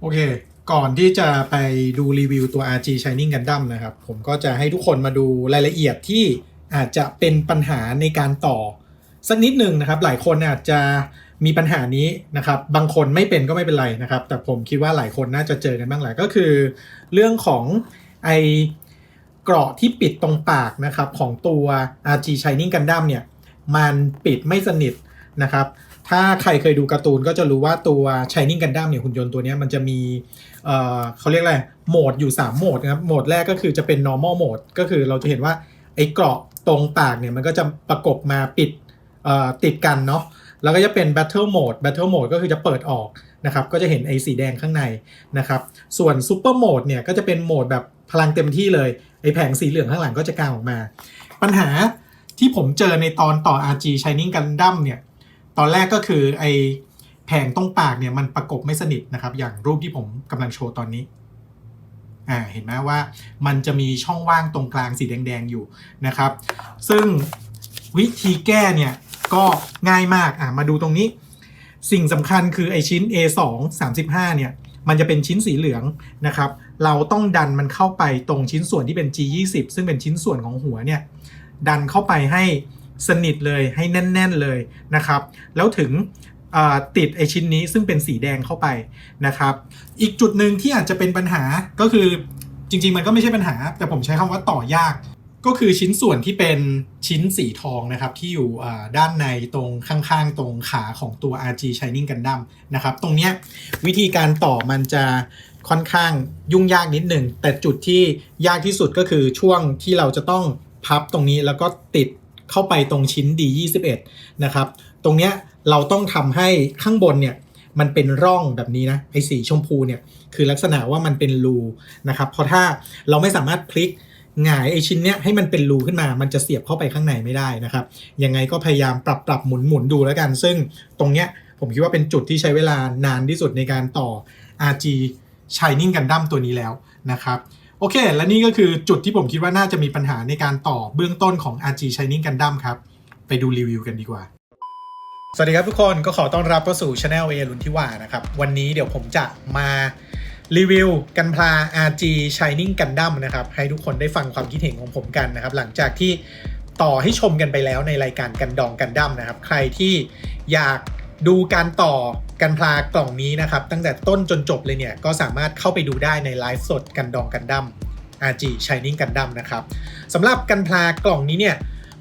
โอเค ก่อนที่จะไปดูรีวิวตัว RG Shining Gundam นะครับ ผมก็จะให้ทุกคนมาดูรายละเอียดที่อาจจะเป็นปัญหาในการต่อ สักนิดหนึ่งนะครับ หลายคนอาจจะมีปัญหานี้นะครับ บางคนไม่เป็นก็ไม่เป็นไรนะครับ แต่ผมคิดว่าหลายคนน่าจะเจอกันบ้างแหละก็คือ เรื่องของไอเกราะที่ปิดตรงปากนะครับของตัว RG Shining Gundam เนี่ย มันปิดไม่สนิทนะครับ ถ้าใครเคยดูการ์ตูนก็จะรู้ว่าตัว Shining Gundam เนี่ยหุ่นยนต์ตัวนี้มันจะมีเอ่อเขาเรียกอะไรโหมดอยู่ 3 โหมดนะครับ โหมดแรกก็คือจะเป็น normal mode ก็คือเราจะเห็นว่าไอ้เกราะตรงปากเนี่ยมันก็จะประกบมาปิดเอ่อติดกันเนาะแล้วก็จะเป็น battle mode battle mode ก็คือจะเปิดออกนะครับก็จะเห็นไอ้สีแดงข้างในนะครับส่วน super mode เนี่ยก็จะเป็นโหมดแบบพลังเต็มที่เลยไอ้แผงสีเหลืองข้างหลังก็จะกางออกมา ปัญหาที่ผมเจอในตอนต่อ RG Shining Gundam เนี่ย ตอนแรกก็คือไอแผงตรงปากเนี่ยมันประกบไม่สนิทนะครับ อย่างรูปที่ผมกำลังโชว์ตอนนี้อ่าเห็นไหมว่ามันจะมีช่องว่างตรงกลางสีแดงๆอยู่นะครับ ซึ่งวิธีแก้เนี่ยก็ง่ายมากอ่ามาดูตรงนี้ สิ่งสำคัญคือไอชิ้น A2 35 เนี่ย มันจะเป็นชิ้นสีเหลืองนะครับ เราต้องดันมันเข้าไปตรงชิ้นส่วนที่เป็น G20 ซึ่งเป็นชิ้นส่วนของหัวเนี่ย ดันเข้าไปให้ สนิทเลยให้แน่น ๆเลยนะครับ แล้วถึงติดไอชิ้นนี้ซึ่งเป็นสีแดงเข้าไปนะครับ อีกจุดหนึ่งที่อาจจะเป็นปัญหาก็คือจริง ๆ มันก็ไม่ใช่ปัญหา แต่ผมใช้คำว่าต่อยาก ก็คือชิ้นส่วนที่เป็นชิ้นสีทองนะครับ ที่อยู่ด้านในตรงข้างๆ ตรงขาของตัว RG Shining Gundam นะครับ ตรงเนี้ยวิธีการต่อมันจะค่อนข้างยุ่งยากนิดหนึ่งแต่จุดที่ยากที่สุดก็คือช่วงที่เราจะต้องพับตรงนี้แล้วก็ติด เข้าไปตรงชิ้น D21 นะครับ ตรงเนี้ยเราต้องทำให้ข้างบนเนี่ยมันเป็นร่องแบบนี้นะไอ้สีชมพูเนี่ยคือลักษณะว่ามันเป็นรูนะครับเพราะถ้าเราไม่สามารถพลิกหงายไอชิ้นเนี้ยให้มันเป็นรูขึ้นมา มันจะเสียบเข้าไปข้างในไม่ได้นะครับ ยังไงก็พยายามปรับปรับหมุนหมุนดูแล้วกัน ซึ่งตรงเนี้ยผมคิดว่าเป็นจุดที่ใช้เวลานานที่สุดในการต่อ RG Shining Gundam ตัวนี้แล้วนะครับ โอเค และนี่ก็คือจุดที่ผมคิดว่าน่าจะมีปัญหาในการต่อเบื้องต้นของ RG Shining Gundam ครับ ไปดูรีวิวกันดีกว่า สวัสดีครับทุกคนก็ขอต้อนรับเข้าสู่ช anel เอลุนทิวานะครับ วันนี้เดี๋ยวผมจะมารีวิวกันพลา RG Shining Gundam นะครับ ให้ทุกคนได้ฟังความคิดเห็นของผมกันนะครับ หลังจากที่ต่อให้ชมกันไปแล้วในรายการกันดองกันดั้มนะครับ ใครที่อยาก ดูการต่อกันพลากล่องนี้นะครับ ตั้งแต่ต้นจนจบเลยเนี่ย ก็สามารถเข้าไปดูได้ในไลฟ์สดกันดองกันดั้ม RG Shining Gundam นะครับสำหรับกันพลากล่องนี้เนี่ย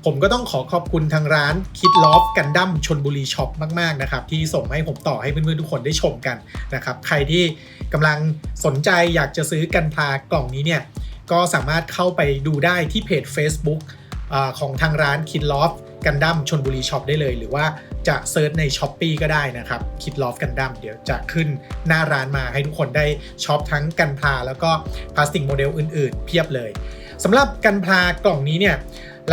ผมก็ต้องขอขอบคุณทางร้านคิดลอฟกันดั้มชนบุรีช็อปมาก ๆ นะครับ ที่ส่งให้ผมต่อให้เพื่อน ๆ ทุกคนได้ชมกันนะครับ ใครที่กำลังสนใจอยากจะซื้อกันพลากล่องนี้เนี่ย ก็สามารถเข้าไปดูได้ที่เพจ Facebook อของทางร้านคิดลอฟ กันดั้มชนบุรีช็อปได้เลย หรือว่าจะเซิร์ชใน s h อ p e e ก็ได้นะครับคิดลอฟกันดั้มเดี๋ยวจะขึ้นหน้าร้านมาให้ทุกคนได้ช็อปทั้งกันพลาแล้วก็พลาสติกโมเดลอื่นๆ เพียบเลยสำหรับกันพลากล่องนี้เนี่ย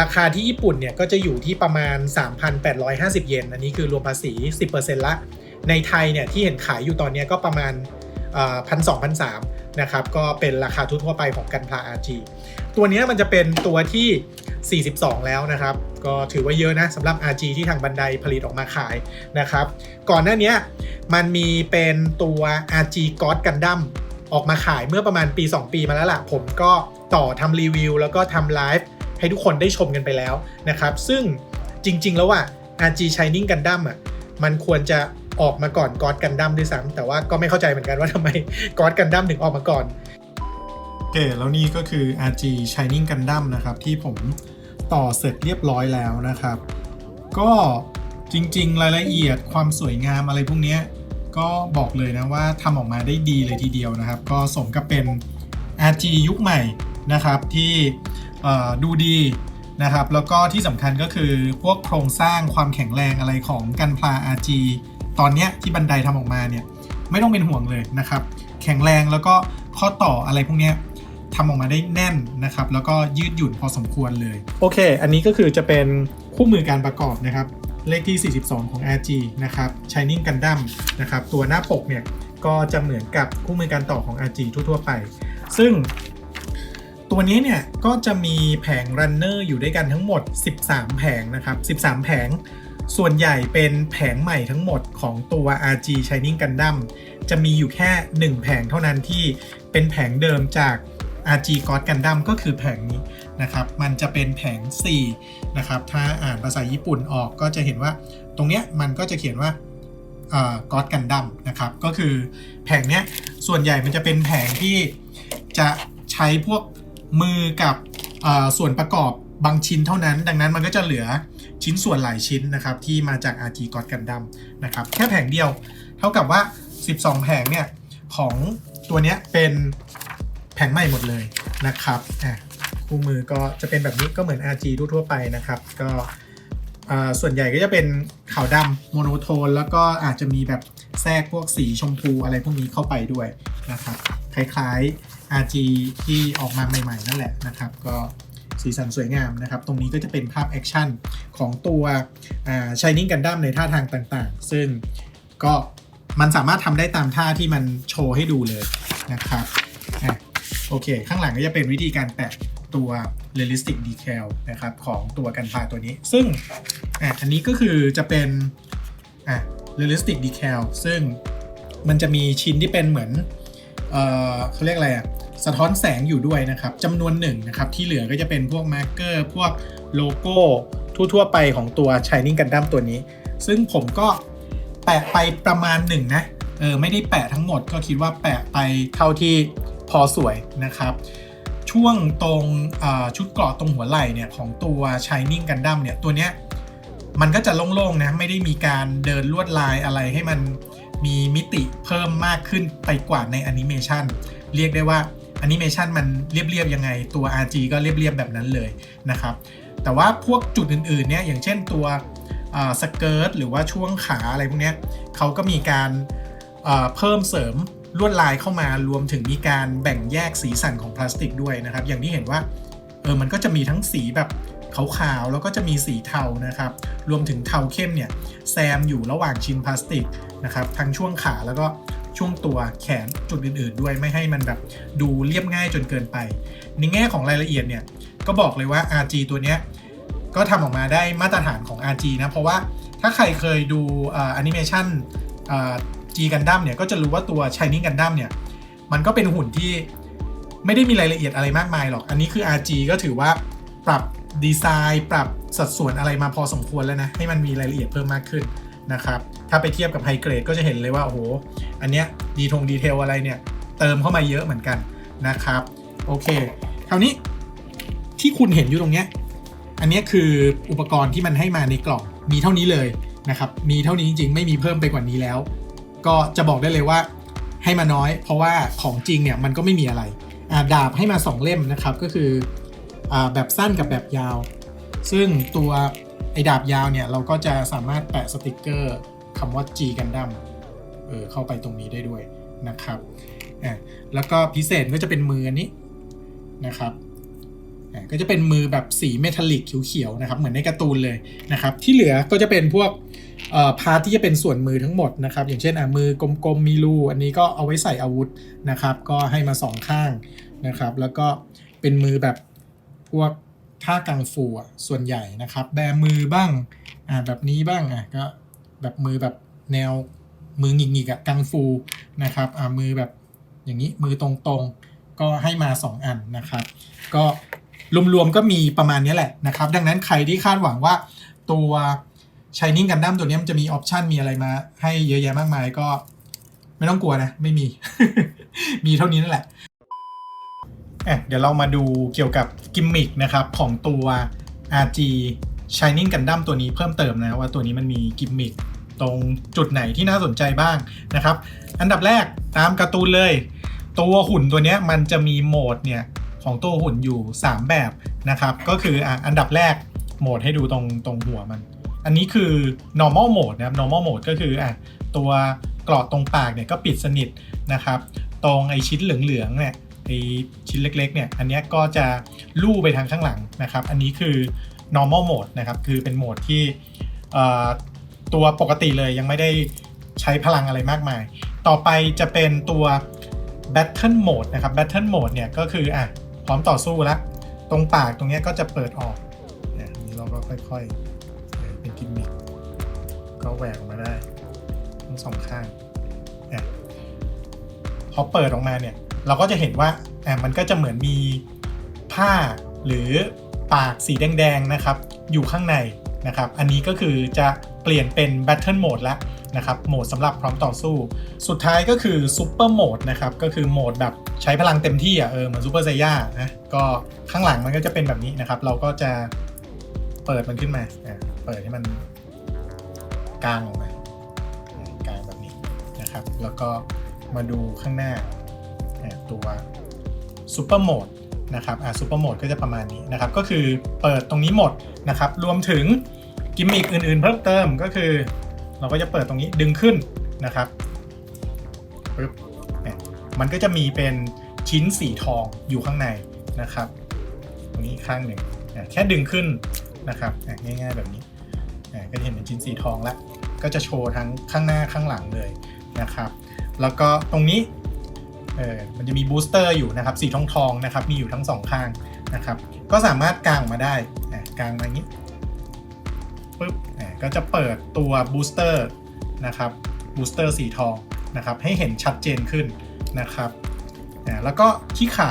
ราคาที่ญี่ปุ่นเนี่ยก็จะอยู่ที่ประมาณ 3,850 เยน อันนี้คือรวมภาษี 10%ละ ในไทยเนี่ยที่เห็นขายอยู่ตอนนี้ก็ประมาณ พันสองพันสามนะครับก็เป็นราคาทั่วไปของกันพลา RG ตัวนี้มันจะเป็นตัวที่ 42 แล้วนะครับ ก็ถือว่าเยอะนะสำหรับ RG ที่ทางบันไดผลิตออกมาขายนะครับ ก่อนหน้านี้มันมีเป็นตัว RG God Gundam ออกมาขายเมื่อประมาณปี 2 ปีมาแล้วล่ะ ผมก็ต่อทำรีวิว แล้วก็ทำไลฟ์ให้ทุกคนได้ชมกันไปแล้วนะครับ ซึ่งจริง ๆ แล้วอะ RG Shining Gundam อะมันควรจะ ออกมาก่อน God Gundam ด้วยซ้ำแต่ว่าก็ไม่เข้าใจเหมือนกันว่าทำไม God Gundam ถึงออกมาก่อนโอเคแล้วนี่ก็คือ RG Shining Gundam นะครับ ที่ผมต่อเสร็จเรียบร้อยแล้วนะครับ ก็จริงๆ รายละเอียดความสวยงามอะไรพวกนี้ก็บอกเลยนะว่าทำออกมาได้ดีเลยทีเดียวนะครับ ก็สมกับเป็น RG ยุคใหม่นะครับที่ดูดีนะครับ แล้วก็ที่สำคัญก็คือพวกโครงสร้างความแข็งแรงอะไรของกันพลา RG ตอนเนี้ยที่บันไดทำออกมาเนี่ยไม่ต้องเป็นห่วงเลยนะครับ แข็งแรงแล้วก็ข้อต่ออะไรพวกเนี้ยทำออกมาได้แน่นนะครับ แล้วก็ยืดหยุ่นพอสมควรเลย โอเค อันนี้ก็คือจะเป็นคู่มือการประกอบนะครับ เลขที่ 42 ของ RG นะครับ Shining Gundam นะครับ ตัวหน้าปกเนี่ยก็จะเหมือนกับคู่มือการต่อของ RG ทั่วๆไป ซึ่งตัวนี้เนี่ยก็จะมีแผงรันเนอร์อยู่ด้วยกันทั้งหมด 13 แผงนะครับ 13 แผง ส่วนใหญ่เป็นแผงใหม่ทั้งหมดของตัว RG Shining Gundam จะมีอยู่แค่ 1 แผงเท่านั้นที่เป็นแผงเดิมจาก RG God Gundam ก็คือแผงนี้นะครับ มันจะเป็นแผง 4 นะครับ ถ้าอ่านภาษาญี่ปุ่นออกก็จะเห็นว่า ตรงเนี้ยมันก็จะเขียนว่าก็อดกันดัมนะครับ ก็คือแผงเนี้ยส่วนใหญ่มันจะเป็นแผงที่จะใช้พวกมือกับอ่อส่วนประกอบบางชิ้นเท่านั้น ดังนั้นมันก็จะเหลือ ชิ้นส่วนหลายชิ้นนะครับที่มาจาก RG God Gundam นะครับแค่แผงเดียว เท่ากับว่า 12 แผงเนี่ยของตัวเนี้ยเป็นแผงใหม่หมดเลยนะครับอะคู่มือก็จะเป็นแบบนี้ก็เหมือน RG ทั่วไปนะครับ ก็อ่าส่วนใหญ่ก็จะเป็นขาวดำโมโนโทน แล้วก็อาจจะมีแบบแทรกพวกสีชมพูอะไรพวกนี้เข้าไปด้วยนะครับ คล้ายๆ RG ที่ออกมาใหม่ ๆ นั่นแหละนะครับ ก็ สีสันสวยงามนะครับ ตรงนี้ก็จะเป็นภาพแอคชั่นของตัวอ่า Shining Gundam ในท่าทางต่างๆ ซึ่งก็มันสามารถทำได้ตามท่าที่มันโชว์ให้ดูเลยนะครับอโอเค ข้างหลังก็จะเป็นวิธีการแปะตัว realistic detail นะครับของตัวกันพาตัวนี้ ซึ่งอะอันนี้ก็คือจะเป็นอะ realistic detail ซึ่งมันจะมีชิ้นที่เป็นเหมือนเออเขาเรียกอะไรอะ สะท้อนแสงอยู่ด้วยนะครับจำนวนหนึ่งนะครับที่เหลือก็จะเป็นพวกมาร์กเกอร์พวกโลโก้ทั่วๆไปของตัว Shining Gundam ตัวนี้ ซึ่งผมก็แปะไปประมาณหนึ่งนะเออไม่ได้แปะทั้งหมดก็คิดว่าแปะไปเท่าที่พอสวยนะครับช่วงตรงชุดเกราะตรงหัวไหล่เนี่ยของตัว Shining Gundam เนี่ยตัวเนี้ยมันก็จะโล่งๆนะไม่ได้มีการเดินลวดลายอะไรให้มันมีมิติเพิ่มมากขึ้นไปกว่าในแอนิเมชันเรียกได้ว่า แอนิเมชันมันเรียบๆยังไง ตัว RG ก็เรียบๆแบบนั้นเลยนะครับ แต่ว่าพวกจุดอื่นๆเนี่ยอย่างเช่นตัวสเกิร์ตหรือว่าช่วงขาอะไรพวกเนี้ยเขาก็มีการเพิ่มเสริมลวดลายเข้ามารวมถึงมีการแบ่งแยกสีสันของพลาสติกด้วยนะครับ อย่างที่เห็นว่าเออมันก็จะมีทั้งสีแบบขาวๆแล้วก็จะมีสีเทานะครับ รวมถึงเทาเข้มเนี่ยแซมอยู่ระหว่างชิ้นพลาสติกนะครับทั้งช่วงขาแล้วก็ ช่วงตัวแขนจุดอื่น ๆ ด้วยไม่ให้มันแบบดูเรียบง่ายจนเกินไป ในแง่ของรายละเอียดเนี่ยก็บอกเลยว่า RG ตัวเนี้ยก็ทำออกมาได้มาตรฐานของ RG นะ เพราะว่าถ้าใครเคยดูแอนิเมชัน G Gundam เนี่ยก็จะรู้ว่าตัว Shining Gundam เนี่ยมันก็เป็นหุ่นที่ไม่ได้มีรายละเอียดอะไรมากมายหรอก อันนี้คือ RG ก็ถือว่าปรับดีไซน์ ปรับสัดส่วนอะไรมาพอสมควรแล้วนะ ให้มันมีรายละเอียดเพิ่มมากขึ้น นะครับ ถ้าไปเทียบกับไฮเกรดก็จะเห็นเลยว่าโอ้โห อันเนี้ยดีทงดีเทลอะไรเนี่ย เติมเข้ามาเยอะเหมือนกันนะครับ โอเค คราวนี้ที่คุณเห็นอยู่ตรงเนี้ย อันนี้คืออุปกรณ์ที่มันให้มาในกล่องมีเท่านี้เลยนะครับ มีเท่านี้จริงๆ ไม่มีเพิ่มไปกว่านี้แล้ว ก็จะบอกได้เลยว่าให้มาน้อย เพราะว่าของจริงเนี่ยมันก็ไม่มีอะไรดาบให้มา 2 เล่มนะครับก็คืออแบบสั้นกับแบบยาว ซึ่งตัว ไอ้ดาบยาวเนี่ยเราก็จะสามารถแปะสติกเกอร์คำว่า G Gundam เออเข้าไปตรงนี้ได้ด้วยนะครับอ่าแล้วก็พิเศษก็จะเป็นมืออันนี้นะครับอ่าก็จะเป็นมือแบบสีเมทัลลิกเขียวๆนะครับเหมือนในการ์ตูนเลยนะครับที่เหลือก็จะเป็นพวกเอ่อพาร์ทที่จะเป็นส่วนมือทั้งหมดนะครับ อย่างเช่นอะมือกลมๆมีรูอันนี้ก็เอาไว้ใส่อาวุธนะครับ ก็ให้มาสองข้างนะครับ แล้วก็เป็นมือแบบพวก ท่ากังฟูอะส่วนใหญ่นะครับ แบมือบ้างอ่าแบบนี้บ้างอะก็แบบมือแบบแนวมือหงิกๆอะกังฟูนะครับอ่ามือแบบอย่างนี้มือตรงๆ ก็ให้มา 2 อันนะครับ ก็รวมๆก็มีประมาณนี้แหละนะครับ ดังนั้นใครที่คาดหวังว่าตัว Shining Gundam ตัวนี้มันจะมีออปชันมีอะไรมา ให้เยอะแยะมากมายก็ไม่ต้องกลัวนะ ไม่มี มีเท่านี้นั่นแหละ อะเดี๋ยวเรามาดูเกี่ยวกับกิมมิคนะครับของตัว RG Shining Gundam ตัวนี้เพิ่มเติมนะว่าตัวนี้มันมีกิมมิคตรงจุดไหนที่น่าสนใจบ้างนะครับ อันดับแรกตามการ์ตูนเลย ตัวหุ่นตัวนี้มันจะมีโหมดเนี่ยของตัวหุ่นอยู่ 3 แบบนะครับ ก็คืออะอันดับแรกโหมดให้ดูตรงตรงหัวมัน อันนี้คือ normal mode นะครับ normal mode ก็คืออะตัวกราะตรงปากเนี่ยก็ปิดสนิทนะครับ ตรงไอชิ้นเหลืองๆเนี่ย ไอชิ้นเล็กๆเนี่ยอันนี้ก็จะลู่ไปทางข้างหลังนะครับ อันนี้คือ normal mode นะครับ คือเป็นโหมดที่ตัวปกติเลยยังไม่ได้ใช้พลังอะไรมากมาย ต่อไปจะเป็นตัว Battle Mode นะครับ Battle Mode เนี่ยก็คืออะพร้อมต่อสู้แล้ว ตรงปากตรงเนี้ยก็จะเปิดออกเนี่ยนี้เราก็ค่อยๆ เป็นกิมมิคก็แหวกออกมาได้ทั้งสองข้างอะพอเปิดออกมาเนี่ย เราก็จะเห็นว่าอ่ามันก็จะเหมือนมีผ้าหรือปากสีแดงๆนะครับ อยู่ข้างในนะครับ อันนี้ก็คือจะเปลี่ยนเป็น Battle Mode แล้วนะครับ โหมดสำหรับพร้อมต่อสู้ สุดท้ายก็คือ Super Mode นะครับ ก็คือโหมดแบบใช้พลังเต็มที่อะ เออ เหมือน Super Saiyan นะ ก็ข้างหลังมันก็จะเป็นแบบนี้นะครับ เราก็จะเปิดมันขึ้นมาอะเปิดให้มันกลางออกมากลางแบบนี้นะครับ แล้วก็มาดูข้างหน้า อะตัว Super Mode นะครับอ่า Super Mode ก็จะประมาณนี้นะครับ ก็คือเปิดตรงนี้หมดนะครับ รวมถึงกิมมิคอื่นๆ เพิ่มเติมก็คือ เราก็จะเปิดตรงนี้ดึงขึ้นนะครับปึ๊บเนี่ยมันก็จะมีเป็นชิ้นสีทองอยู่ข้างในนะครับ ตรงนี้ข้างหนึ่งอะแค่ดึงขึ้นนะครับอะง่ายๆแบบนี้อะก็จะเห็นเป็นชิ้นสีทองแล้ว ก็จะโชว์ทั้งข้างหน้าข้างหลังเลยนะครับ แล้วก็ตรงนี้ เออมันจะมีบูสเตอร์อยู่นะครับสีทองทองนะครับมีอยู่ทั้งสองข้างนะครับ ก็สามารถกางมาได้กางมาอย่างนี้ปุ๊บก็จะเปิดตัวบูสเตอร์นะครับบูสเตอร์สีทองนะครับให้เห็นชัดเจนขึ้นนะครับแล้วก็ที่ขา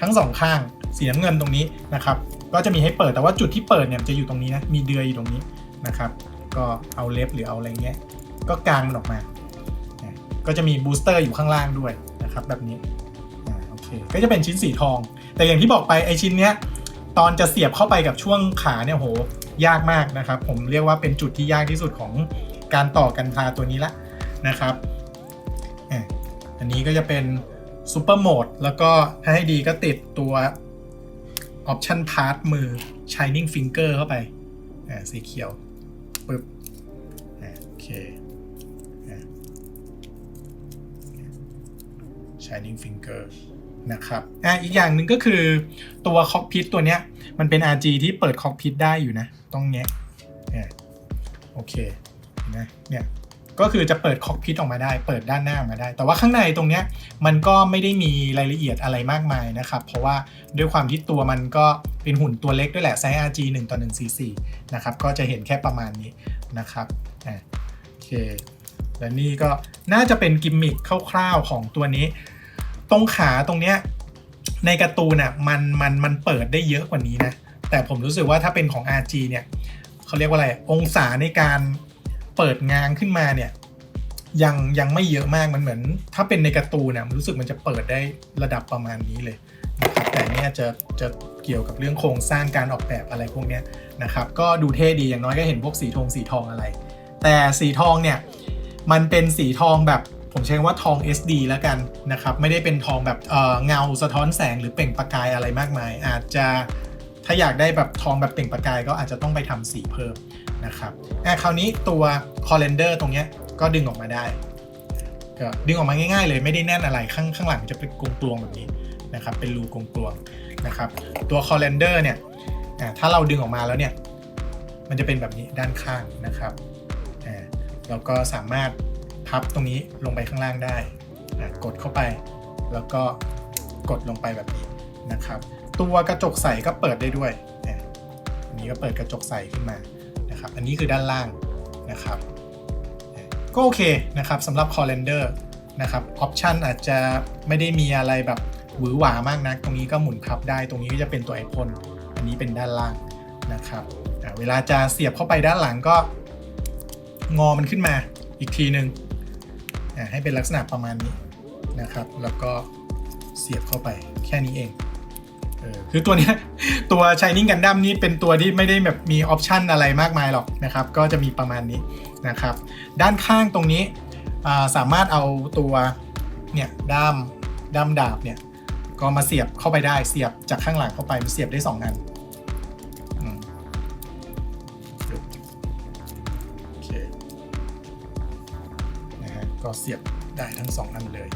ทั้งสองข้างสีน้ำเงินตรงนี้นะครับก็จะมีให้เปิดแต่ว่าจุดที่เปิดเนี่ยจะอยู่ตรงนี้นะมีเดือยอยู่ตรงนี้นะครับ ก็เอาเล็บหรือเอาอะไรเงี้ยก็กางมันออกมา ก็จะมีบูสเตอร์อยู่ข้างล่างด้วย นะครับแบบนี้อ่าโอเคก็จะเป็นชิ้นสีทอง แต่อย่างที่บอกไปไอชิ้นเนี้ยตอนจะเสียบเข้าไปกับช่วงขาเนี่ยโหยากมากนะครับ ผมเรียกว่าเป็นจุดที่ยากที่สุดของการต่อกันพาตัวนี้ละนะครับอันนี้ก็จะเป็นซูเปอร์โหมดแล้วก็ถ้าให้ดีก็ติดตัวออปชันพาร์ทมือ Shining Finger เข้าไปอะสีเขียวปึ๊บอะโอเค Shining Finger นะครับอะอีกอย่างหนึ่งก็คือตัวคอกพิทตัวเนี้ย มันเป็น RG ที่เปิดคอกพิทได้อยู่นะ ต้องเงี้ยเนี่ยโอเคนไหมเนี่ยก็คือจะเปิดคอกพิทออกมาได้ เปิดด้านหน้ามาได้ แต่ว่าข้างในตรงเนี้ยมันก็ไม่ได้มีรายละเอียดอะไรมากมายนะครับ เพราะว่าด้วยความที่ตัวมันก็เป็นหุ่นตัวเล็กด้วยแหละไซส์ RG 1ต่อ1 4 4นะครับ ก็จะเห็นแค่ประมาณนี้นะครับอะโอเค และนี่ก็น่าจะเป็นกิมมิคคร่าวๆของตัวนี้ ตรงขาตรงเนี้ยในการ์ตูนอะมันมันมันเปิดได้เยอะกว่านี้นะ แต่ผมรู้สึกว่าถ้าเป็นของ RG เนี่ยเขาเรียกว่าอะไรองศาในการเปิดงางขึ้นมาเนี่ยยังยังไม่เยอะมากมันเหมือน ถ้าเป็นในการ์ตูนนะรู้สึกมันจะเปิดได้ระดับประมาณนี้เลยนะครับแต่เนี่ยจะจะเกี่ยวกับเรื่องโครงสร้างการออกแบบอะไรพวกเนี้ยนะครับก็ดูเท่ดีอย่างน้อยก็เห็นพวกสีทองสีทองอะไร แต่สีทองเนี่ยมันเป็นสีทองแบบ ผมใช้ว่าทอง SD แล้วกันนะครับ ไม่ได้เป็นทองแบบเเงาสะท้อนแสงหรือเปล่งประกายอะไรมากมาย อาจจะถ้าอยากได้แบบทองแบบเปล่งประกายก็อาจจะต้องไปทำสีเพิ่มนะครับอะคราวนี้ตัวคอลเลนเดอร์ตรงเนี้ยก็ดึงออกมาได้ก็ดึงออกมาง่ายๆเลยไม่ได้แน่นอะไรข้างข้างหลังจะเป็นกลวงๆแบบนี้นะครับ เป็นรูกลวงๆนะครับ ตัวคอลเลนเดอร์เนี่ยอะถ้าเราดึงออกมาแล้วเนี่ยมันจะเป็นแบบนี้ด้านข้างนะครับอ่าเราก็สามารถ พับตรงนี้ลงไปข้างล่างได้กดเข้าไป แล้วก็กดลงไปแบบนี้นะครับ ตัวกระจกใสก็เปิดได้ด้วยอันนี้ก็เปิดกระจกใสขึ้นมานะครับ อันนี้คือด้านล่างนะครับก็โอเคนะครับสำหรับ Calendar นะครับออปชันอาจจะไม่ได้มีอะไรแบบหวือหวามากนะตรงนี้ก็หมุนพับได้ตรงนี้ก็จะเป็นตัวไอพ่นอันนี้เป็นด้านล่างนะครับเวลาจะเสียบเข้าไปด้านหลังก็งอมันขึ้นมาอีกทีหนึ่ง ให้เป็นลักษณะประมาณนี้นะครับ แล้วก็เสียบเข้าไปแค่นี้เองเออคือตัวนี้ตัว Shining Gundam นี่เป็นตัวที่ไม่ได้แบบมีออปชันอะไรมากมายหรอกนะครับ ก็จะมีประมาณนี้นะครับ ด้านข้างตรงนี้สามารถเอาตัวเนี่ยด้ามด้ามดาบเนี่ยก็มาเสียบเข้าไปได้เสียบจากข้างหลังเข้าไปมันเสียบได้สองอัน ก็เสียบได้ทั้งสองอันเลย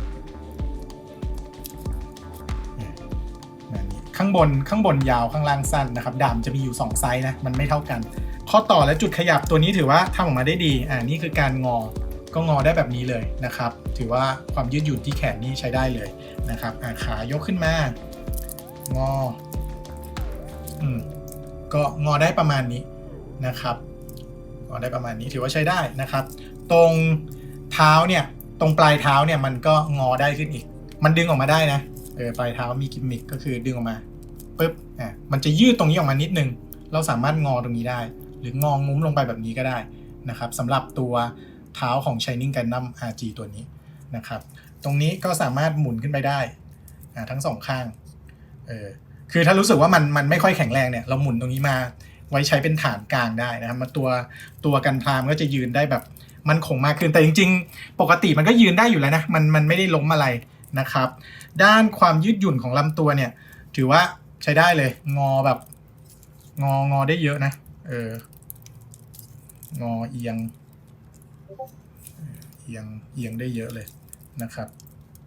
นี่ข้างบนข้างบนยาวข้างล่างสั้นนะครับดามจะมีอยู่ 2 ไซส์นะมันไม่เท่ากัน ข้อต่อและจุดขยับตัวนี้ถือว่าทำออกมาได้ดีอ่านี่คือการงอก็งอได้แบบนี้เลยนะครับ ถือว่าความยืดหยุ่นที่แขนนี่ใช้ได้เลยนะครับอ่าขายกขึ้นมางออืมก็งอได้ประมาณนี้นะครับงอได้ประมาณนี้ถือว่าใช้ได้นะครับ ตรง เท้าเนี่ยตรงปลายเท้าเนี่ยมันก็งอได้ขึ้นอีก มันดึงออกมาได้นะเออปลายเท้ามีกิมมิคก็คือดึงออกมาปุ๊บอะมันจะยืดตรงนี้ออกมานิดนึง เราสามารถงอตรงนี้ได้ หรืององุ้มลงไปแบบนี้ก็ได้นะครับสำหรับตัวเท้าของ Shining Gundam RG ตัวนี้นะครับตรงนี้ก็สามารถหมุนขึ้นไปได้อ่าทั้งสองข้างเออคือถ้ารู้สึกว่ามันมันไม่ค่อยแข็งแรงเนี่ยเราหมุนตรงนี้มาไว้ใช้เป็นฐานกลางได้นะครับมาตัวตัวกันพรามก็จะยืนได้แบบ มันคงมากขึ้นแต่จริง ๆ ปกติมันก็ยืนได้อยู่แล้วนะมันมันไม่ได้ล้มอะไรนะครับ ด้านความยืดหยุ่นของลำตัวเนี่ย ถือว่าใช้ได้เลย งอแบบ งองอได้เยอะนะเอองอเอียง เอียงเอียงได้เยอะเลยนะครับ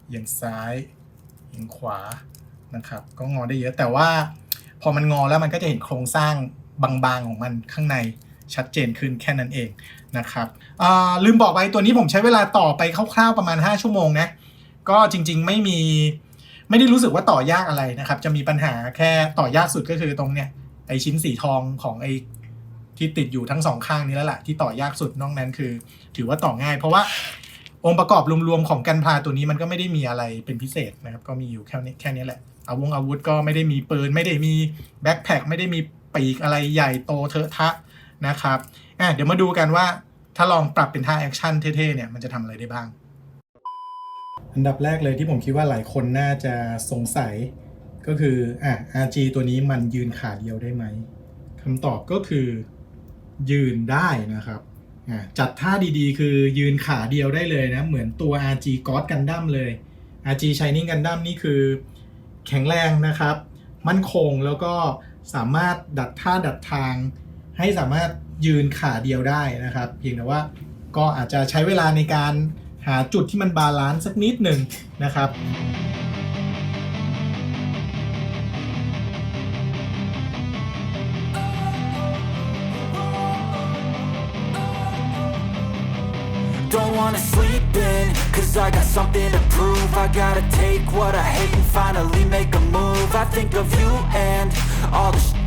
เอียงซ้ายเอียงขวานะครับ ก็งอได้เยอะ แต่ว่าพอมันงอแล้วมันก็จะเห็นโครงสร้างบางๆของมันข้างในชัดเจนขึ้นแค่นั้นเอง นะครับลืมบอกไปตัวนี้ผมใช้เวลาต่อไปคร่าวๆประมาณ 5 ชั่วโมงนะก็จริงๆไม่มีไม่ได้รู้สึกว่าต่อยากอะไรนะครับ จะมีปัญหาแค่ต่อยากสุดก็คือตรงเนี้ยไอชิ้นสีทองของไอที่ติดอยู่ทั้งสองข้างนี้แล้วแหละที่ต่อยากสุดนอกนั้นคือ ถือว่าต่อง่าย เพราะว่าองค์ประกอบรวมๆของกันพลาตัวนี้มันก็ไม่ได้มีอะไรเป็นพิเศษนะครับ ก็มีอยู่แค่นี้แค่นี้แหละอาวุธอาวุธก็ไม่ได้มีปืน ไม่ได้มีแบ็คแพคไม่ได้มีปีกอะไรใหญ่โตเทอะทะ นะครับอะเดี๋ยวมาดูกันว่าถ้าลองปรับเป็นท่าแอคชั่นเท่ๆเนี่ยมันจะทำอะไรได้บ้าง อันดับแรกเลยที่ผมคิดว่าหลายคนน่าจะสงสัยก็คืออะ RG ตัวนี้มันยืนขาเดียวได้ไหมคำตอบก็คือยืนได้นะครับอะจัดท่าดีๆ คือยืนขาเดียวได้เลยนะ เหมือนตัว RG God Gundam เลย RG Shining Gundam นี่คือแข็งแรงนะครับ มั่นคงแล้วก็สามารถดัดท่าดัดทาง ให้สามารถยืนขาเดียวได้นะครับ เพียงแต่ว่าก็อาจจะใช้เวลาในการหาจุดที่มันบาลานซ์สักนิดหนึ่งนะครับ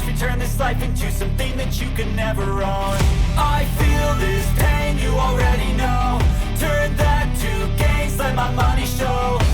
Watch me turn this life into something that you can never own. I feel this pain, you already know. Turn that to gains, let my money show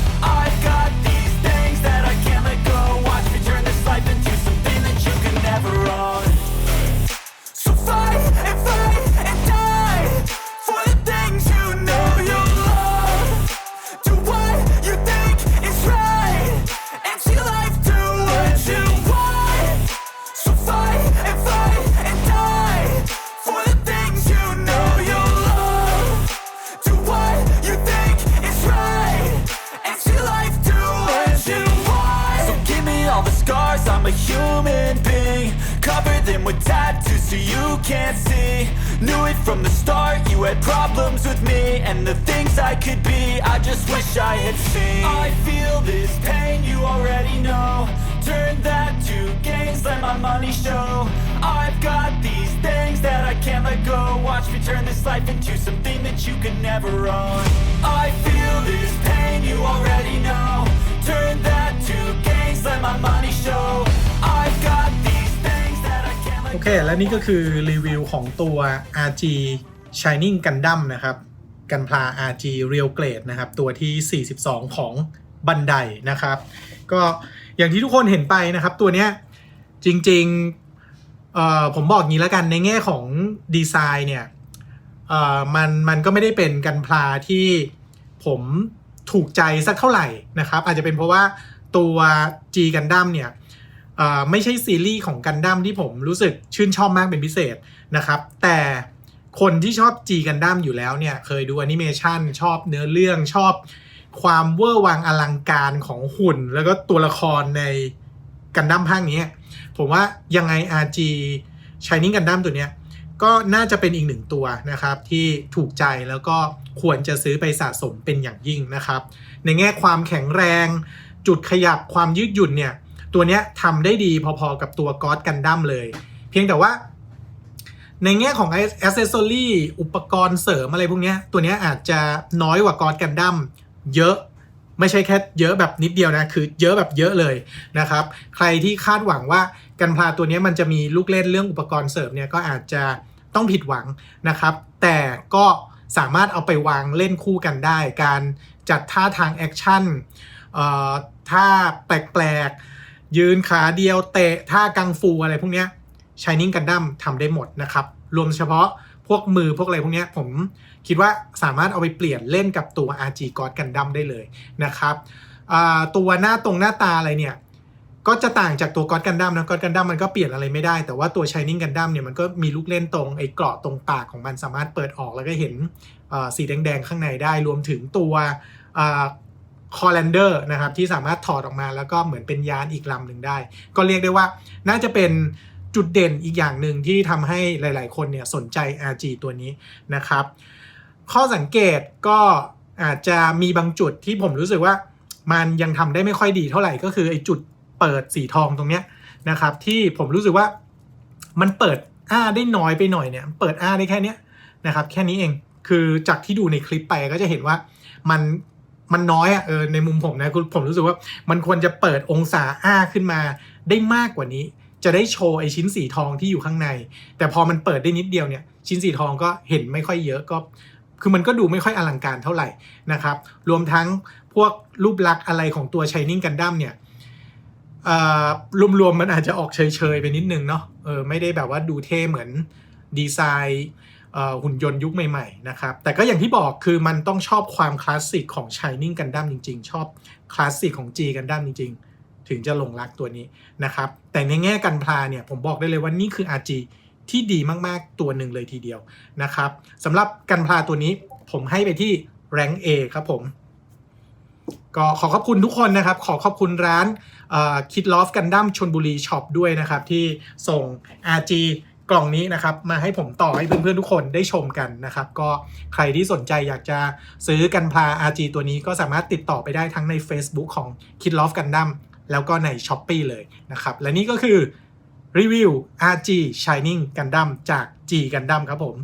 all the scars, I'm a human being. Cover them with tattoos so you can't see. Knew it from the start, you had problems with me and the things I could be. I just wish I had seen. I feel this pain, you already know. Turn that to gains, let my money show. I've got these things that I can't let go. Watch me turn this life into something that you can never own. I feel this pain, you already know. Turn that to gains, let my money show. I've got these things that I can't let โอเค และนี่ก็คือรีวิวของตัว RG Shining Gundam นะครับ กันพลา RG Real Grade นะครับ ตัวที่ 42 ของบันไดนะครับ ก็อย่างที่ทุกคนเห็นไปนะครับ ตัวเนี้ยจริงๆเอ่อผมบอกงี้แล้วกันในแง่ของดีไซน์เนี่ยเอ่อมันมันก็ไม่ได้เป็นกันพลาที่ผม ถูกใจสักเท่าไหร่นะครับ อาจจะเป็นเพราะว่าตัว G Gundam เนี่ยไม่ใช่ซีรีส์ของกันดั้มที่ผมรู้สึกชื่นชอบมากเป็นพิเศษนะครับ แต่คนที่ชอบ G กันดั้มอยู่แล้วเนี่ย เคยดูแอนิเมชันชอบเนื้อเรื่องชอบความเวอร์วังอลังการของหุ่น แล้วก็ตัวละครในกันดั้มภาคนี้ ผมว่ายังไง RG Shining Gundam ตัวเนี้ย ก็น่าจะเป็นอีกหนึ่งตัวนะครับที่ถูกใจแล้วก็ควรจะซื้อไปสะสมเป็นอย่างยิ่งนะครับ ในแง่ความแข็งแรง จุดขยับความยืดหยุ่นเนี่ย ตัวเนี้ยทำได้ดีพอๆกับตัวก็อดกันดั้มเลย เพียงแต่ว่า ในแง่ของอ c e s s o r y อุปกรณ์เสริมอะไรพวกนี้ตัวนี้อาจจะน้อยกว่าก็อดกันดั้มเยอะ ไม่ใช่แค่เยอะแบบนิดเดียวนะ คือเยอะแบบเยอะเลยนะครับ ใครที่คาดหวังว่ากันพลาตัวนี้มันจะมีลูกเล่นเรื่องอุปกรณ์เสริมเนี่ยก็อาจจะต้องผิดหวังนะครับ แต่ก็สามารถเอาไปวางเล่นคู่กันได้ การจัดท่าทางแอคชั่นเอ่อท่าแปลกๆ ยืนขาเดียวเตะท่ากังฟูอะไรพวกเนี้ย Shining Gundam ทำได้หมดนะครับ รวมเฉพาะ พวกมือพวกอะไรพวกนี้ผมคิดว่าสามารถเอาไปเปลี่ยนเล่นกับตัว RG God Gundam ได้เลยนะครับตัวหน้าตรงหน้าตาอะไรเนี่ยก็จะต่างจากตัว God Gundam นะ God Gundam มันก็เปลี่ยนอะไรไม่ได้ แต่ว่าตัว Shining Gundam เนี่ยมันก็มีลูกเล่นตรงไอ้เกราะตรงปากของมันสามารถเปิดออกแล้วก็เห็นสีแดงๆข้างในได้ รวมถึงตัวคอ l ลนเดอร์นะครับที่สามารถถอดออกมาแล้วก็เหมือนเป็นยานอีกลำหนึ่งได้ ก็เรียกได้ว่าน่าจะเป็น จุดเด่นอีกอย่างหนึ่งที่ทำให้หลาย ๆ คนเนี่ยสนใจ RG ตัวนี้นะครับ ข้อสังเกตก็อาจจะมีบางจุดที่ผมรู้สึกว่ามันยังทำได้ไม่ค่อยดีเท่าไหร่ก็คือไอ้จุดเปิดสีทองตรงเนี้ยนะครับ ที่ผมรู้สึกว่ามันเปิดอ้าได้น้อยไปหน่อยเนี่ยเปิดอ้าได้แค่เนี้ยนะครับ แค่นี้เองคือจากที่ดูในคลิปไปก็จะเห็นว่ามันมันน้อยอะเออในมุมผมนะคือผมรู้สึกว่ามันควรจะเปิดองศาอ้าขึ้นมาได้มากกว่านี้ จะได้โชว์ไอชิ้นสีทองที่อยู่ข้างใน แต่พอมันเปิดได้นิดเดียวเนี่ยชิ้นสีทองก็เห็นไม่ค่อยเยอะก็ คือมันก็ดูไม่ค่อยอลังการเท่าไหร่นะครับ รวมทั้งพวกรูปลักษณ์อะไรของตัว Shining Gundam เนี่ยรวมๆมันอาจจะออกเฉยๆไปนิดนึงเนาะเออไม่ได้แบบว่าดูเท่เหมือนดีไซน์หุ่นยนต์ยุคใหม่ๆนะครับ แต่ก็อย่างที่บอกคือมันต้องชอบความคลาสสิกของ Shining Gundam จริง ๆ ชอบคลาสสิกของ G Gundam จริง ๆ ถึงจะหลงรักตัวนี้นะครับ แต่ในแง่กันพลาเนี่ยผมบอกได้เลยว่านี่คือ RG ที่ดีมากๆตัวหนึ่งเลยทีเดียวนะครับสำหรับกันพลาตัวนี้ผมให้ไปที่ rank A ครับผม ก็ขอขอบคุณทุกคนนะครับ ขอขอบคุณร้านคิดลอฟกันดั้มชนบุรีช็อปด้วยนะครับ ที่ส่ง RG กล่องนี้นะครับมาให้ผมต่อให้เพื่อนๆทุกคนได้ชมกันนะครับ ก็ใครที่สนใจอยากจะซื้อกันพลา RG ตัวนี้ก็สามารถติดต่อไปได้ทั้งใน Facebook ของ Kid Love Gundam แล้วก็ใน s h อ p e e เลยนะครับ และนี่ก็คือรีวิว RG Shining Gundam จาก G Gundam ครับผม